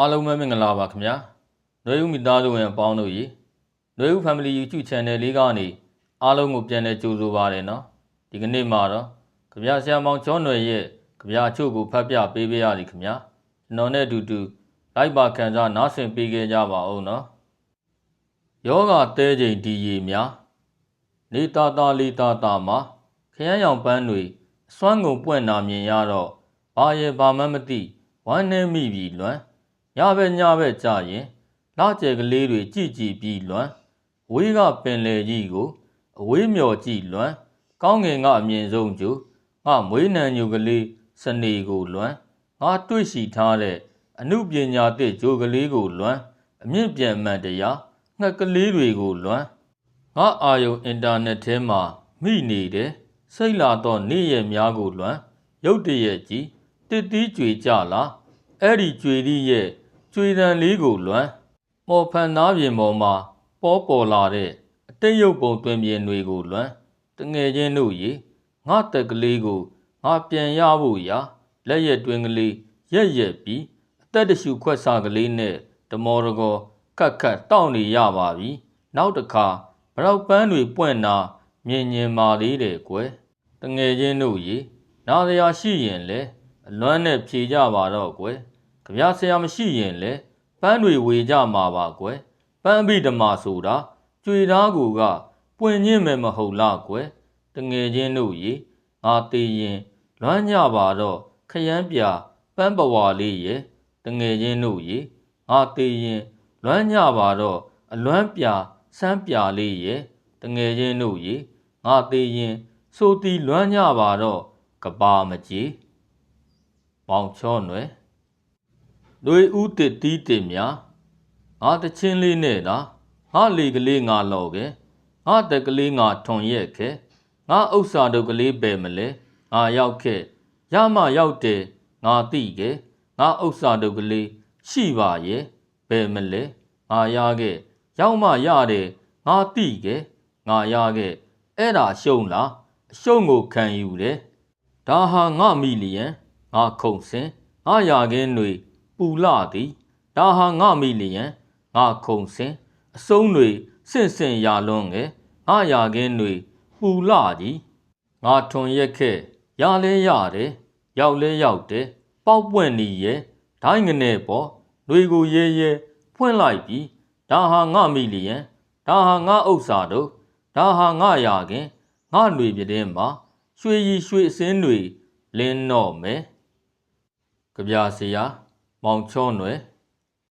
အားလုံးပဲမင်္ဂလာပါခင်ဗျာ။နှွေဦးမိသားစုဝင်အပေါင်းတို့ရေနှွေဦး Family YouTube Channel လေးကနေအားလုံးကိုပြန်လည်ကြိုဆိုပါရနော်။ဒီကနေ့မှာတော့ခင်ဗျာဆရာမောင်ကျော်နွယ်ရဲ့ခင်ဗျာအချို့ကိုဖတ်ပြပေးပေးရစီခင်ဗျာ။ကျွန်တော်နဲ့အတူတူလိုက်ပါခံစားနားဆင်ပေးကြကြပါဦးနော်။ယောဂတဲချိန်ဒီရီများနေတာတာလီတာတာမှာခရမ်းရောင်ပန်းတွေအစွမ်းကုန်ပွင့်နာမြင်ရတော့ဘာရဲ့ဘာမှမသိဝမ်းနေမိပြီလွမ်း ညဘက်ညဘက်ကြာရင်လာကျဲကလေးတွေကြည်ကြည်ပြီးလွမ်းဝေးကပင်လေကြီးကိုအဝေးမြော်ကြည့်လွမ်းကောင်းငင်ကအမြင်ဆုံးကျူငါမွေးနံညူကလေးစနေကိုလွမ်းငါတွေ့ရှိထားတဲ့အမှုပညာသစ်ဂျိုကလေးကိုလွမ်းအမြင့်ပြန်မှန်တရားငှက်ကလေးတွေကိုလွမ်းငါအာယုံအင်တာနက်ထဲမှာမိနေတယ်စိတ်လာတော့နေ့ရက်များကိုလွမ်းရုတ်တရက်ကြီးတစ်တီးကြွေကြလားအဲ့ဒီကြွေသည့်ရဲ့ ကျွေတံလေးကိုလွမ်းမော်ဖန်သားပြင်ပေါ်မှာပေါ်ပေါ်လာတဲ့အတိတ်ရုပ်ပုံတွင်ပြင်တွေကိုလွမ်းတငယ်ချင်းတို့ရေငါတက်ကလေးကိုငါပြန်ရဖို့ရာလက်ရက်တွင်ကလေးရက်ရက်ပြီးအသက်တရှူခွက်စာကလေးနဲ့တမော်တကောခတ်ခတ်တောင့်နေရပါပြီနောက်တစ်ခါဘရောက်ပန်းတွေပွင့်နာမြင်မြင်မာလေးတယ်ကွယ်တငယ်ချင်းတို့ရေနားရရှိရင်လေအလွမ်းနဲ့ဖြေကြပါတော့ကွယ် ကြပြဆရာမရှိရင်လေပန်းတွေဝေကြမှာပါကွယ်ပန်းအဘိဓမ္မာဆိုတာကြွေသားကူကပွင့်ညင်းမယ်မဟုတ်လားကွယ်တငယ်ချင်းတို့ရေငါသေးရင်လွမ်းညပါတော့ခရမ်းပြပန်းပဝါလေးရဲ့တငယ်ချင်းတို့ရေငါသေးရင်လွမ်းညပါတော့အလွမ်းပြစမ်းပြလေးရဲ့တငယ်ချင်းတို့ရေငါသေးရင်ဆိုတီလွမ်းညပါတော့ကပါမကြီးမောင်ချောနွယ် လွေဦးတစ်တီးတင်များငါတချင်းလေးနဲ့သာငါလေကလေးငါလော်ခဲ့ငါတက်ကလေးငါထွန်ရက်ခဲ့ငါဥစ္စာတို့ကလေးပဲမလဲငါရောက်ခဲ့ရမရောက်တယ်ငါတိခဲ့ငါဥစ္စာတို့ကလေးရှိပါရဲ့ဘယ်မလဲငါရခဲ့ရောက်မှရတယ်ငါတိခဲ့ငါရခဲ့အဲ့ဒါရှုံးလားအရှုံးကိုခံယူတယ်ဒါဟာငါမီလီယံငါခုံစင်ငါရခင်းတွေ ပူလာသည်ဒါဟာငါမိလျံငါခုံစင်အစုံတွေစင့်စင့်ရာလွန်းငယ်ငါရာခင်းတွေပူလာကြီးငါထွန်ရက်ခဲ့ရလဲရတယ်ရောက်လဲရောက်တယ်ပေါက်ပွင့်နေရဲ့ဒိုင်းငနဲ့ပေါ့တွေကိုရဲရဲဖွင့်လိုက်ပြီဒါဟာငါမိလျံဒါဟာငါဥစ္စာတို့ဒါဟာငါရာခင်ငါຫນွေပြတဲ့မှာရွှေရီရွှေအစင်းတွေလင်းတော့မယ်ကြပြဆရာ မောင်ချောနွယ်